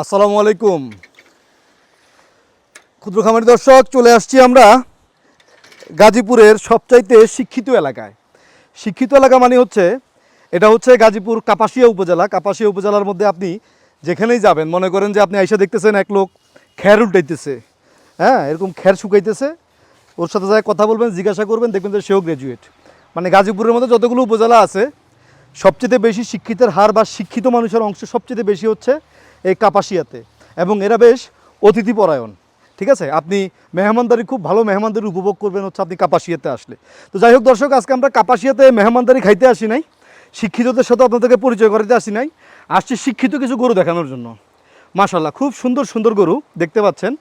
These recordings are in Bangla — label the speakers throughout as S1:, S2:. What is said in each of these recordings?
S1: আসসালামু আলাইকুম। ক্ষুদ্র খামারি দর্শক, চলে আসছি আমরা গাজীপুরের সবচাইতে শিক্ষিত এলাকায়। শিক্ষিত এলাকা মানে হচ্ছে, এটা হচ্ছে গাজীপুর কাপাসিয়া উপজেলা। কাপাসিয়া উপজেলার মধ্যে আপনি যেখানেই যাবেন, মনে করেন যে আপনি আইসা দেখতেছেন এক লোক খ্যার উল্টাইতেছে। হ্যাঁ এরকম খ্যার শুকাইতেছে। ওর সাথে যায় কথা বলবেন, জিজ্ঞাসা করবেন, দেখবেন যে সেও গ্র্যাজুয়েট মানে গাজীপুরের মধ্যে যতগুলো উপজেলা আছে, সবচেয়ে বেশি শিক্ষিতের হার বা শিক্ষিত মানুষের অংশ সবচেয়ে বেশি হচ্ছে এই কাপাসিয়াতে। এবং এরা বেশ অতিথিপরায়ণ। ঠিক আছে? আপনি মেহমানদারি, খুব ভালো মেহমানদারি উপভোগ করবেন হচ্ছে আপনি কাপাসিয়াতে আসলে। তো যাই হোক দর্শক, আজকে আমরা কাপাসিয়াতে মেহমানদারি খাইতে আসি নাই। শিক্ষিতদের সাথে আপনাদেরকে পরিচয় করাতে আসি নাই। আসছি শিক্ষিত কিছু গরু দেখানোর জন্য। মাশাল্লাহ খুব সুন্দর সুন্দর গরু দেখতে পাচ্ছেন।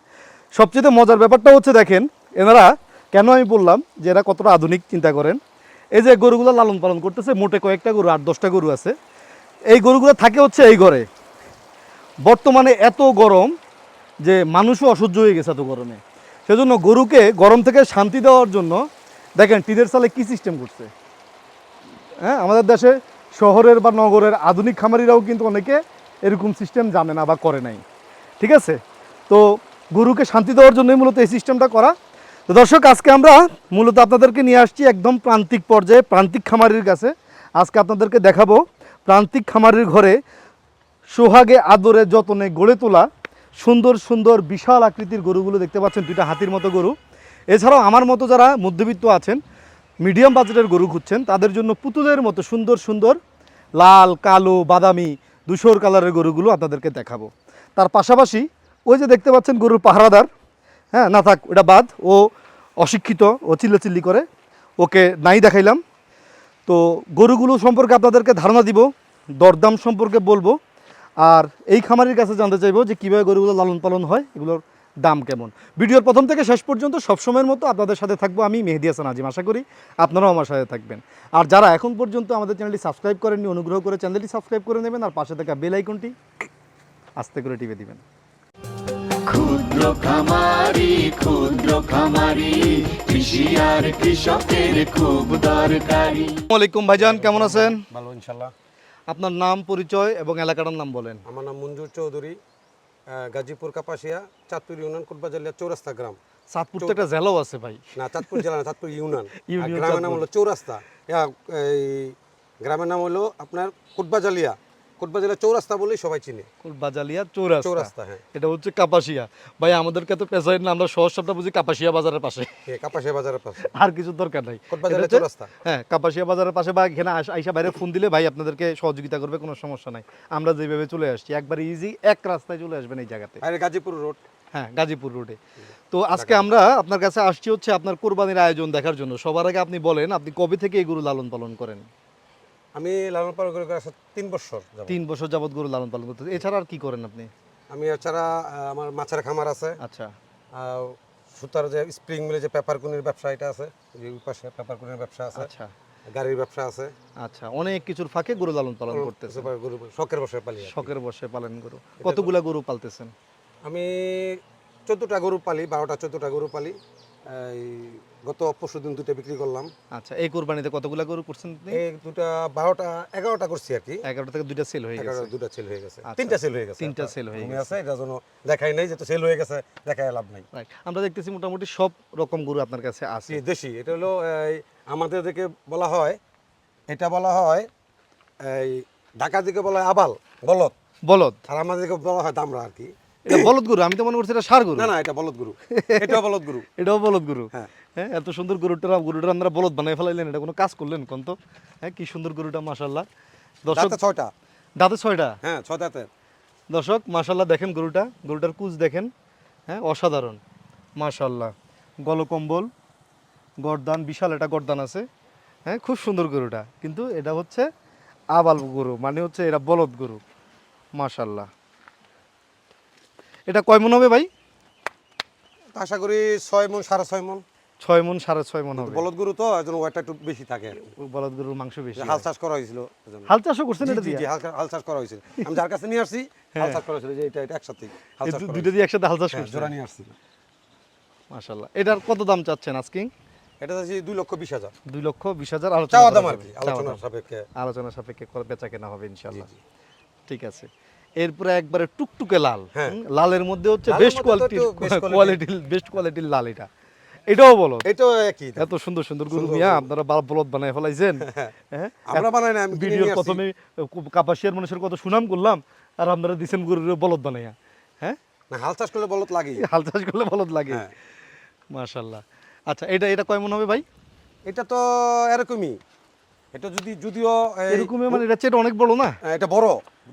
S1: সবচেয়ে মজার ব্যাপারটা হচ্ছে দেখেন, এনারা, কেন আমি বললাম যে এরা কতটা আধুনিক, চিন্তা করেন। এই যে গরুগুলো লালন পালন করতেছে, মোটে কয়েকটা গরু, আট দশটা গরু আছে। এই গরুগুলো থাকে হচ্ছে এই ঘরে। বর্তমানে এত গরম যে মানুষও অসহ্য হয়ে গেছে এত গরমে। সেজন্য গরুকে গরম থেকে শান্তি দেওয়ার জন্য দেখেন টিনের সালে কি সিস্টেম করছে। হ্যাঁ আমাদের দেশে শহরের বা নগরের আধুনিক খামারিরাও কিন্তু অনেকে এরকম সিস্টেম জানে না বা করে নাই। ঠিক আছে? তো গরুকে শান্তি দেওয়ার জন্যই মূলত এই সিস্টেমটা করা। তো দর্শক, আজকে আমরা মূলত আপনাদেরকে নিয়ে আসছি একদম প্রান্তিক পর্যায়ে, প্রান্তিক খামারির কাছে। আজকে আপনাদেরকে দেখাবো প্রান্তিক খামারির ঘরে সোহাগে আদরে যতনে গড়ে তোলা, সুন্দর সুন্দর বিশাল আকৃতির গরুগুলো দেখতে পাচ্ছেন, দুইটা হাতির মতো গরু। এছাড়াও আমার মতো যারা মধ্যবিত্ত আছেন, মিডিয়াম বাজেটের গরু খুঁজছেন, তাদের জন্য পুতুলের মতো সুন্দর সুন্দর লাল, কালো, বাদামি, ধূসর কালারের গরুগুলো আপনাদেরকে দেখাবো। তার পাশাপাশি ওই যে দেখতে পাচ্ছেন গরুর পাহারাদার হ্যাঁ না থাক, ওটা বাদ, ও অশিক্ষিত, ও চিল্লাচিল্লি করে, ওকে নাই দেখাইলাম। তো গরুগুলো সম্পর্কে আপনাদেরকে ধারণা দিব, দরদাম সম্পর্কে বলব আর এই খামারির কাছে জানতে চাইব যে কীভাবে গরুগুলো লালন পালন হয় এগুলোর দাম কেমন? ভিডিওর প্রথম থেকে শেষ পর্যন্ত সবসময়ের মতো আপনাদের সাথে থাকব আমি মেহেদি হাসান আজিম। আশা করি আপনারাও আমার সাথে থাকবেন। আর যারা এখন পর্যন্ত আমাদের চ্যানেলটি সাবস্ক্রাইব করেননি অনুগ্রহ করে চ্যানেলটি সাবস্ক্রাইব করে নেবেন আর পাশে থাকা বেল আইকনটি আস্তে করে টিপে দিবেন।
S2: ক্ষুদ্র খামারি ক্ষুদ্র খামারি কৃষি আর কৃষকের খুব দরকারি।
S1: আসসালামু আলাইকুম ভাইজান কেমন আছেন?
S3: ভালো ইনশাল্লাহ।
S1: আপনার নাম পরিচয় এবং এলাকার নাম বলেন।
S3: আমার নাম মঞ্জুর চৌধুরী গাজীপুর কাপাসিয়া চাঁদপুর ইউনিয়ন কোটবাজালিয়া চৌরাস্তা গ্রাম।
S1: চাঁদপুর তো একটা জেলাও আছে ভাই।
S3: না চাঁদপুর জেলা না চাঁদপুর ইউনিয়ন। গ্রামের নাম হলো চৌরাস্তা। এই গ্রামের নাম হলো আপনার কোটবাজালিয়া। কোটবাজালিয়া চৌরাস্তা বলেই সবাই চিনে।
S1: বাজালিয়া চৌরাস্তা।
S3: চৌরাস্তা হ্যাঁ।
S1: এটা হচ্ছে কাপাসিয়া। ভাই আমাদেরকে তো পেশায় না আমরা সহজ শব্দ বুঝি কাপাসিয়া বাজারের পাশে।
S3: কাপাসিয়া বাজারের পাশে।
S1: আর কিছু দরকার নাই।
S3: কোটবাজালিয়া চৌরাস্তা।
S1: হ্যাঁ কাপাসিয়া বাজারের পাশে বা এখানে আইসা বাইরে ফোন দিলে ভাই আপনাদেরকে সহযোগিতা করবে কোনো সমস্যা নাই। আমরা যেভাবে চলে আসছি একবার ইজি এক রাস্তায় চলে আসবেন এই জায়গাতে।
S3: আর গাজীপুর রোড
S1: হ্যাঁ গাজীপুর রোডে তো আজকে আমরা আপনার কাছে আসছি হচ্ছে আপনার কোরবানির আয়োজন দেখার জন্য। সবার আগে আপনি বলেন আপনি কবে থেকে এই গরু লালন পালন করেন?
S3: আমি লালন পালন করে তিন বছর
S1: তিন বছর যাবত গরু লালন পালন করতে এছাড়া আর কি করেন আপনি?
S3: আমি এছাড়া আমার মাছের খামার আছে।
S1: আচ্ছা।
S3: আর সুতার যে স্প্রিং মিলে যে পেপার কুনির ব্যবসা এটা আছে। যে পাশে পেপার কুনির ব্যবসা আছে।
S1: আচ্ছা।
S3: গাড়ির ব্যবসা আছে।
S1: আচ্ছা অনেক কিছুর ফাঁকে গরু লালন পালন করতেছে
S3: গরু শখের বসে পালি
S1: শখের বসে পালন গরু। কতগুলা গরু পালতেছেন?
S3: আমি চোদ্দোটা গরু পালি বারোটা চোদ্দোটা গরু পালি। এই গত পরশু দিন দুটো বিক্রি করলাম।
S1: আচ্ছা এই কোরবানিতে কতগুলো গরু করছেন
S3: এই দুটা বারোটা এগারোটা করছি আর কি।
S1: এগারোটা থেকে দুইটা সেল হয়ে গেছে।
S3: দুটা সেল হয়ে গেছে।
S1: আচ্ছা।
S3: তিনটা সেল হয়ে গেছে।
S1: তিনটা sell হয়ে
S3: আছে? এটার জন্য দেখাই নাই যে তো সেল হয়ে গেছে দেখায় লাভ নাই.
S1: আমরা দেখতেছি মোটামুটি সব রকম গরু আপনার কাছে আছে।
S3: দেশি। এটা হলো আমাদের দিকে বলা হয় এটা বলা হয় এই ঢাকা দিকে বলা হয় আবাল বলদ।
S1: বলদ?
S3: আর আমাদের দিকে বলা হয় দামরা আর কি।
S1: এটা বলদ গরু? আমি তো মনে করছি এটা সার গরু।
S3: না না এটা বলদ গুরু। এটাও বলদ গুরু।
S1: এটাও বলদ গরু।
S3: হ্যাঁ।
S1: হ্যাঁ এত সুন্দর গরুটা গরুটা আপনারা বলদ বানাই ফেলাইলেন এটা কোনো কাজ করলেন কোন তো? হ্যাঁ কি সুন্দর গরুটা মাশাল্লাহ দর্শক
S3: ছয়টা।
S1: দাঁতে ছয়টা?
S3: হ্যাঁ ছয় দাঁতে।
S1: দর্শক মাশাল্লাহ দেখেন গরুটা গরুটার কুচ দেখেন হ্যাঁ অসাধারণ মাশাল্লাহ গলকম্বল গরদান বিশাল একটা গরদান আছে হ্যাঁ খুব সুন্দর গরুটা কিন্তু এটা হচ্ছে আবাল গরু মানে হচ্ছে এটা বলদ গরু মাশাল্লাহ এটা কয় মন হবে ভাই?
S3: আশা করি ছয় মন সাড়ে ছয় মন।
S1: ছয় মন সাড়ে ছয় মন হবে।
S3: বলদ গরু তো ওয়েটটা একটু বেশি থাকে।
S1: বলদ গরুর মাংস বেশি
S3: হাল চাষ করা হয়েছিল
S1: হাল চাষও করছেন এটা দিয়ে?
S3: হাল চাষ করা হয়েছিল। আমি যার কাছে নিয়ে আসছি হাল চাষ করা হয়েছিল যে এটা এটা একসাথে হাল চাষ
S1: দুইটা দিয়ে একসাথে হাল চাষ।
S3: হ্যাঁ, জোড়া নিয়ে আসছি।
S1: মাশাল্লাহ এটার কত দাম চাচ্ছেন আজকে?
S3: এটা দুই লক্ষ বিশ হাজার।
S1: দুই লক্ষ বিশ হাজার আলোচনা
S3: দাম আর কি
S1: দাম।
S3: সাপেক্ষে।
S1: আলোচনা সাপেক্ষে করে বেচা কেনা হবে ইনশাল্লাহ ঠিক আছে। এরপরে একবারে টুকটুকে লাল।
S3: হ্যাঁ।
S1: লালের মধ্যে হচ্ছে বেস্ট কোয়ালিটির। কোয়ালিটির বেস্ট কোয়ালিটির লাল এটা। এটাও বলো।
S3: এটাও একই
S1: এত সুন্দর সুন্দর গরু মিয়া আপনারা বাল বলদ বানায় ফেলাইছেন। হ্যাঁ।
S3: আমরা বানাই না আমি
S1: ভিডিওর
S3: আসছি।
S1: প্রথমে কাপাসিয়ার মানুষের কত সুনাম করলাম আর আপনারা দিছেন গরুর বলদ বানাইয়া। হ্যাঁ?
S3: না হাল চাষ করলে বলত লাগে।
S1: হাল চাষ করলে বলদ লাগে।
S3: হ্যাঁ।
S1: মাশাল্লাহ। আচ্ছা এটা এটা কয় মন হবে ভাই?
S3: এটা তো এরকমই। এটা যদি যদিও
S1: এরকমই মানে এটা চেয়ে অনেক বড় না?
S3: হ্যাঁ, এটা বড়।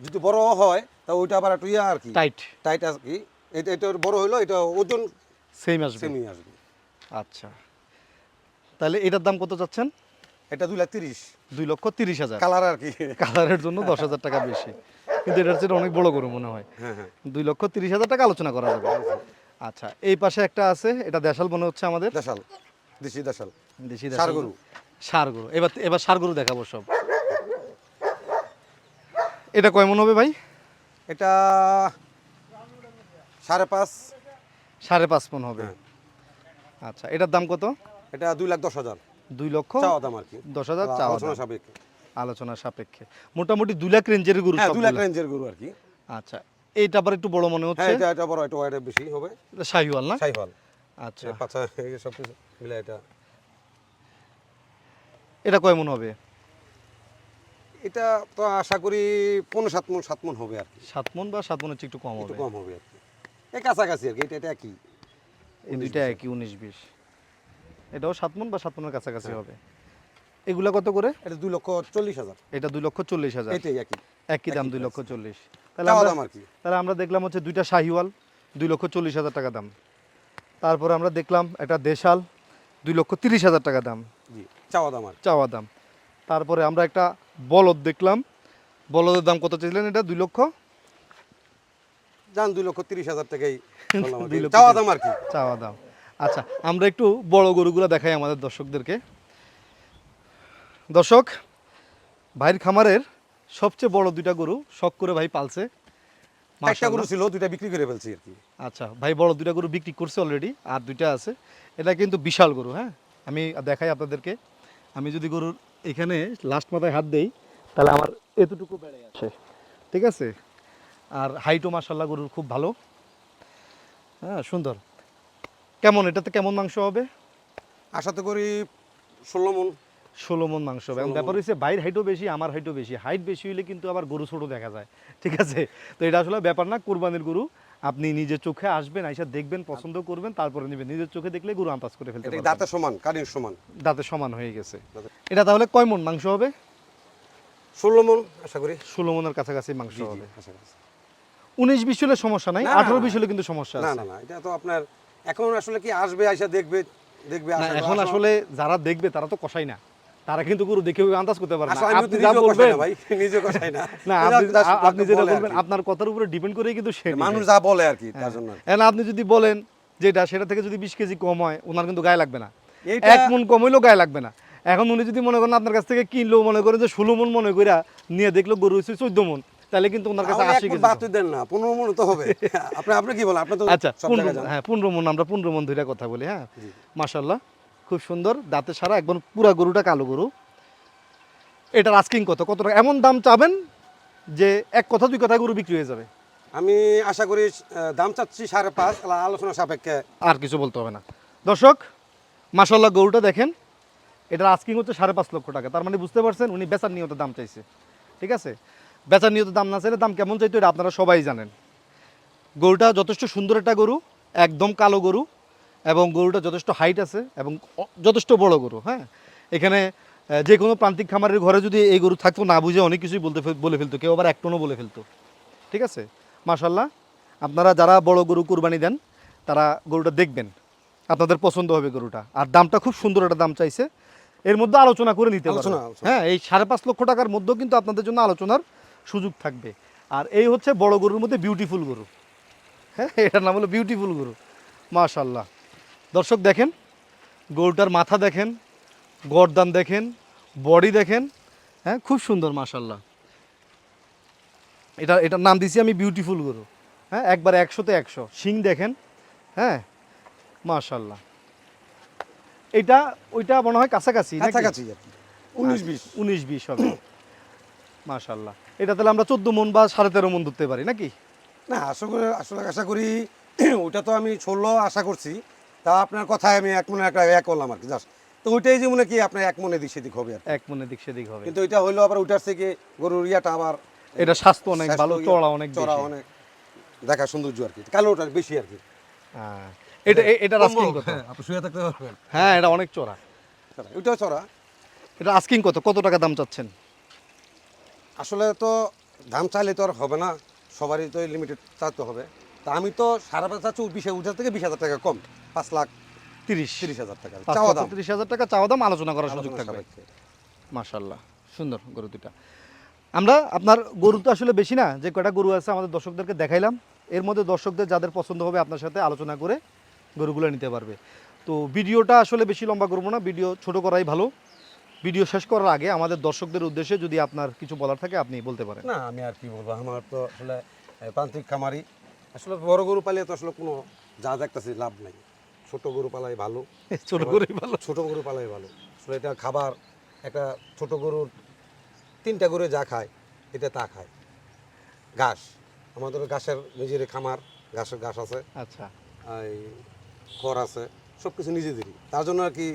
S3: যদি বড় হয় তা ওইটা আবার একটু ইয়া আর কি।
S1: টাইট
S3: টাইট আর কি। এটা এটা বড় হইল এটা ওজন
S1: সেম আসবে।
S3: সেমি আসবে।
S1: আচ্ছা। তাহলে এটার দাম কত চাচ্ছেন?
S3: এটা দুই লাখ তিরিশ।
S1: দুই লক্ষ তিরিশ হাজার।
S3: কালার আর কি।
S1: কালারের জন্য দশ হাজার টাকা বেশি। কিন্তু এটার চেয়ে অনেক বড় গরু মনে হয়।
S3: হ্যাঁ হ্যাঁ।
S1: দুই লক্ষ তিরিশ হাজার টাকা আলোচনা করা যাবে। আচ্ছা এই পাশে একটা আছে এটা দেশাল মনে হচ্ছে আমাদের?
S3: দেশাল। দেশি দেশাল।
S1: দেশি
S3: ষাঁড় গরু।
S1: সার গরু। এবার এবার সার গরু দেখাবো সব। এটা কয় মন হবে ভাই?
S3: এটা সাড়ে পাঁচ।
S1: সাড়ে পাঁচ মন হবে।
S3: হ্যাঁ।
S1: আচ্ছা এটার দাম কত?
S3: এটা দুই লাখ দশ হাজার।
S1: দুই লক্ষ
S3: চাওয়া দাম আর কি।
S1: দশ হাজার চাওয়া দাম।
S3: সাপেক্ষে।
S1: আলোচনা সাপেক্ষে। মোটামুটি দুই লাখ রেঞ্জের গরু
S3: হ্যাঁ দুই লাখ রেঞ্জের গরু আর কি।
S1: আচ্ছা এইটা আবার একটু বড় মনে
S3: হ্যাঁ
S1: হচ্ছে
S3: এটা এটা বড় এটা ওয়াইড বেশি হবে।
S1: এটা শাহিওয়াল না? আচ্ছা।
S3: পাঁচা সব কিছু মিলে এটা।
S1: এটা কয় মন হবে?
S3: এটা তো আশা করি পনেরো সাত মন সাত মন হবে আর কি।
S1: সাত মন বা সাত মনের একটু কম
S3: একটু
S1: হবে।
S3: কম হবে আর কি। এই কাছাকাছি আর কি এটা এটা একই।
S1: এই দুইটা একই উনিশ বিশ। এটাও সাত মন বা সাত মনের কাছাকাছি হবে। এগুলা কত করে?
S3: এটা দুই লক্ষ চল্লিশ হাজার।
S1: এটা দুই লক্ষ চল্লিশ হাজার।
S3: এটাই একই।
S1: একই দাম দুই লক্ষ চল্লিশ। তাহলে আমরা তাহলে আমরা দেখলাম হচ্ছে দুইটা শাহিওয়াল দুই লক্ষ চল্লিশ হাজার টাকা দাম। তারপরে আমরা দেখলাম একটা দেশাল দুই লক্ষ তিরিশ হাজার টাকা দাম।
S3: চাওয়া দাম আর
S1: চাওয়া দাম। তারপরে আমরা একটা বলদ দেখলাম। বলদের দাম কত চেয়েছিলেন এটা? দুই লক্ষ
S3: যান দুই লক্ষ তিরিশ হাজার টাকাই চাওয়া দাম আর কি।
S1: চাওয়া দাম। আচ্ছা আমরা একটু বড় গরুগুলো দেখাই আমাদের দর্শকদেরকে। দর্শক ভাইয়ের খামারের সবচেয়ে বড় দুইটা গরু শখ করে ভাই পালছে।
S3: একটা গরু ছিল দুইটা বিক্রি করে ফেলছি আর কি।
S1: আচ্ছা ভাই বড় দুইটা গরু বিক্রি করছে অলরেডি আর দুইটা আছে। এটা কিন্তু বিশাল গরু হ্যাঁ? আমি দেখাই আপনাদেরকে। আমি যদি গরুর এখানে লাস্ট মাথায় হাত দেই তাহলে আমার এতটুকু বেড়ে আছে। ঠিক আছে? আর হাইটও মাসাল্লাহ গরুর খুব ভালো। হ্যাঁ সুন্দর। কেমন? এটাতে কেমন মাংস হবে?
S3: আশা তো করি ষোলো মন।
S1: ষোলো মন মাংস হবে। এবং ব্যাপার হচ্ছে বাইর হাইটও বেশি আমার হাইটও বেশি। হাইট বেশি হলে কিন্তু আবার গরু ছোট দেখা যায়। ঠিক আছে? তো এটা আসলে ব্যাপার না কোরবানির গরু। আপনি নিজের চোখে আসবেন আইসা দেখবেন পছন্দ করবেন তারপরে নেবেন। নিজের চোখে দেখলে গরু আন্দাজ করে ফেলতে পারবেন।
S3: দাঁতের সমান? কাঠের সমান?
S1: দাঁতে সমান হয়ে গেছে। এটা তাহলে কয় মন মাংস হবে?
S3: ষোলো মন আশা করি।
S1: ষোলো মনের কাছাকাছি মাংস হবে।
S3: আশা করি।
S1: উনিশ বিশ হলে সমস্যা নাই আঠারো বিশ হলে কিন্তু সমস্যা
S3: না না না এটা তো আপনার এখন আসলে কি আসবে আইসা দেখবে দেখবে করি-
S1: এখন আসলে যারা দেখবে তারা তো কষাই না। তারা কিন্তু গরু দেখে আন্দাজ করতে পারে না। আপনি যা বলবেন
S3: ভাই নিজে কষাই না।
S1: না আপনি যেটা বলবেন আপনার কথার উপরে ডিপেন্ড করেই কিন্তু সে
S3: মানুষ যা বলে আর কি তার জন্য।
S1: এখন আপনি যদি বলেন যেটা সেটা থেকে যদি বিশ কেজি কম হয় ওনার কিন্তু গায়ে লাগবে না। এক মন কম হইলেও গায়ে লাগবে না। এখন উনি যদি মনে করেন আপনার কাছ থেকে কিনলেও মনে করেন যে ষোলো মন মনে করে নিয়ে দেখল গরু হচ্ছে চোদ্দ মন তাহলে কিন্তু ওনার কাছে আশি
S3: মণ
S1: কেজি
S3: বাদ দেন না পনেরো মন তো হবে। আপনি আপনি কি বলেন? আপনি তো
S1: আচ্ছা পনেরো। হ্যাঁ পনেরো মন আমরা পনেরো মন ধরে কথা বলি হ্যাঁ?
S3: জি।
S1: মাশাল্লাহ খুব সুন্দর দাঁতে সারা একদম পুরা গরুটা কালো গরু। এটার আস্কিং কত? কত টাকা? এমন দাম চাবেন যে এক কথা দুই কথা গরু বিক্রি হয়ে যাবে।
S3: আমি আশা করি দাম চাচ্ছি সাড়ে পাঁচ আলা- আলোচনা সাপেক্ষে।
S1: আর কিছু বলতে হবে না। দর্শক মাসাল্লাহ গরুটা দেখেন এটার আস্কিং হচ্ছে সাড়ে পাঁচ লক্ষ টাকা। তার মানে বুঝতে পারছেন উনি বেচার নিয়ত দাম চাইছে। ঠিক আছে? বেচার নিয়ত দাম না চাইলে দাম কেমন চাইতো এটা আপনারা সবাই জানেন। গরুটা যথেষ্ট সুন্দর একটা গরু একদম কালো গরু এবং গরুটা যথেষ্ট হাইট আছে এবং যথেষ্ট বড় গরু হ্যাঁ? এখানে যে কোনো প্রান্তিক খামারের ঘরে যদি এই গরু থাকতো না বুঝে অনেক কিছুই বলতে বলে ফেলতো কেউ আবার এক টনও বলে ফেলতো। ঠিক আছে? মাশাল্লাহ আপনারা যারা বড় গরু কুরবানি দেন তারা গরুটা দেখবেন। আপনাদের পছন্দ হবে গরুটা। আর দামটা খুব সুন্দর একটা দাম চাইছে। এর মধ্যে আলোচনা করে নিতে। হ্যাঁ এই সাড়ে পাঁচ লক্ষ টাকার মধ্যেও কিন্তু আপনাদের জন্য আলোচনার সুযোগ থাকবে। আর এই হচ্ছে বড় গরুর মধ্যে বিউটিফুল গরু। হ্যাঁ এটার নাম হলো বিউটিফুল গরু। মাশাল্লাহ দর্শক দেখেন গরুটার মাথা দেখেন গরদান দেখেন বডি দেখেন হ্যাঁ খুব সুন্দর মাশাল্লাহ এটা এটার নাম দিছি আমি বিউটিফুল গরু। হ্যাঁ একবার একশোতে একশো। শিং দেখেন হ্যাঁ মাশাল্লাহ এটা ওইটা মনে হয় কাছাকাছি
S3: কাছাকাছি উনিশ বিশ।
S1: উনিশ বিশ হবে। মাশাল্লাহ এটা তাহলে আমরা চোদ্দ মন বা সাড়ে তেরো মন ধরতে পারি নাকি?
S3: না আশা করি আসলে আশা করি ওটা তো আমি ষোলো আশা করছি। তা আপনার কথায় আমি এক মনে একটা এক করলাম আর কি জাস্ট। তো ওইটাই যে মনে কি আপনার এক মনে দিক সেদিক হবে আর
S1: এক মনে দিক সেদিক হবে।
S3: কিন্তু ওইটা হইল আবার ওইটার থেকে গরুর ইয়াটা আবার
S1: এটা স্বাস্থ্য অনেক ভালো
S3: ইয়ে,
S1: চড়া অনেক
S3: চড়া অনেক দেখা সৌন্দর্য আর কি কালোটা বেশি আর কি।
S1: হ্যাঁ। এটা এটা আস্কিং কত?
S3: হ্যাঁ, আপনি শুয়ে থাকতে পারবেন।
S1: হ্যাঁ এটা অনেক চড়া।
S3: চড়া, ওইটাও চড়া?
S1: এটা আস্কিং কত? কত টাকা দাম চাচ্ছেন?
S3: আসলে তো দাম চাইলে তো আর হবে না সবারই তো লিমিটেড চাইতে হবে। তা আমি তো সারা পাঁচ চাচ্ছি বিশ হাজার থেকে বিশ হাজার টাকা কম পাঁচ লাখ
S1: তিরিশ
S3: তিরিশ হাজার টাকা। চাওয়া দাম।
S1: তিরিশ হাজার টাকা চাওয়া দাম আলোচনা করার সুযোগ থাকবে। মাশাল্লাহ সুন্দর গরু দুটা আমরা আপনার গরু তো আসলে বেশি না যে কয়টা গরু আছে আমাদের দর্শকদেরকে দেখাইলাম। এর মধ্যে দর্শকদের যাদের পছন্দ হবে আপনার সাথে আলোচনা করে গরুগুলো নিতে পারবে। তো ভিডিওটা আসলে বেশি লম্বা করব না ভিডিও ছোট করাই ভালো। ভিডিও শেষ করার আগে আমাদের দর্শকদের উদ্দেশ্যে যদি আপনার কিছু বলার থাকে আপনি বলতে পারেন।
S3: না আমি আর কি বলব? আমার তো আসলে প্রান্তিক খামারি। আসলে বড় গরু পালিয়ে তো আসলে কোনো যা দেখতেছি লাভ নাই। ছোট গরু পালাই ভালো।
S1: ছোট গরু ভালো।
S3: ছোট গরু পালাই ভালো। আসলে এটা খাবার একটা ছোট গরুর তিনটা গরু যা খায় এটা তা খায়। ঘাস আমাদের ঘাসের নিজের খামার ঘাসের ঘাস আছে।
S1: আচ্ছা।
S3: এই খড় আছে সব কিছু নিজেদেরই। তার জন্য আর কি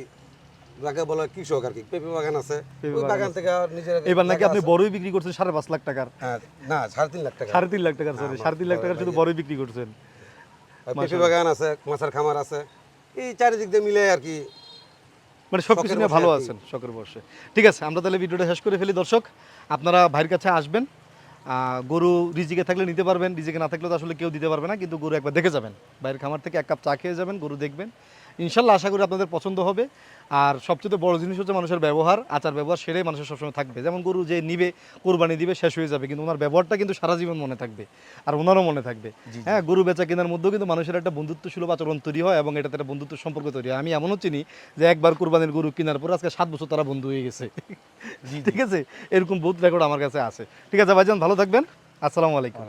S3: যাকে বলা কৃষক আর কি পেঁপে বাগান আছে। ওই
S1: বাগান
S3: থেকে নিজের
S1: এবার নাকি আপনি বড়ই বিক্রি করছেন সাড়ে পাঁচ লাখ টাকার।
S3: হ্যাঁ, না সাড়ে তিন লাখ টাকা।
S1: সাড়ে তিন লাখ টাকার সরি সাড়ে তিন লাখ টাকার শুধু বড়ই বিক্রি করছেন।
S3: পেঁপে বাগান আছে মাছের খামার আছে। এই চারিদিক দিয়ে মিলে আর কি
S1: মানে সব কিছু নিয়ে ভালো আছেন শখের বসে। ঠিক আছে আমরা তাহলে ভিডিওটা শেষ করে ফেলি। দর্শক আপনারা ভাইয়ের কাছে আসবেন। গরু রিজিকে থাকলে নিতে পারবেন রিজিকে না থাকলে তো আসলে কেউ দিতে পারবে না কিন্তু গরু একবার দেখে যাবেন। বাইরের খামার থেকে এক কাপ চা খেয়ে যাবেন গরু দেখবেন। ইনশাল্লাহ আশা করি আপনাদের পছন্দ হবে। আর সবচেয়ে বড় জিনিস হচ্ছে মানুষের ব্যবহার আচার ব্যবহার সেটাই মানুষের সবসময় থাকবে। যেমন গরু যে নিবে কোরবানি দিবে শেষ হয়ে যাবে। কিন্তু ওনার ব্যবহারটা কিন্তু সারা জীবন মনে থাকবে আর ওনারও মনে থাকবে। হ্যাঁ গরু বেচা কেনার মধ্যেও কিন্তু মানুষের একটা বন্ধুত্ব সুলভ আচরণ তৈরি হয় এবং এটাতে একটা বন্ধুত্ব সম্পর্ক তৈরি হয়। আমি এমনও চিনি যে একবার কোরবানির গরু কেনার পর আজকে সাত বছর তারা বন্ধু হয়ে গেছে। ঠিক আছে? এরকম বহুত রেকর্ড আমার কাছে আছে। ঠিক আছে ভাইজান ভালো থাকবেন। আসসালামু আলাইকুম।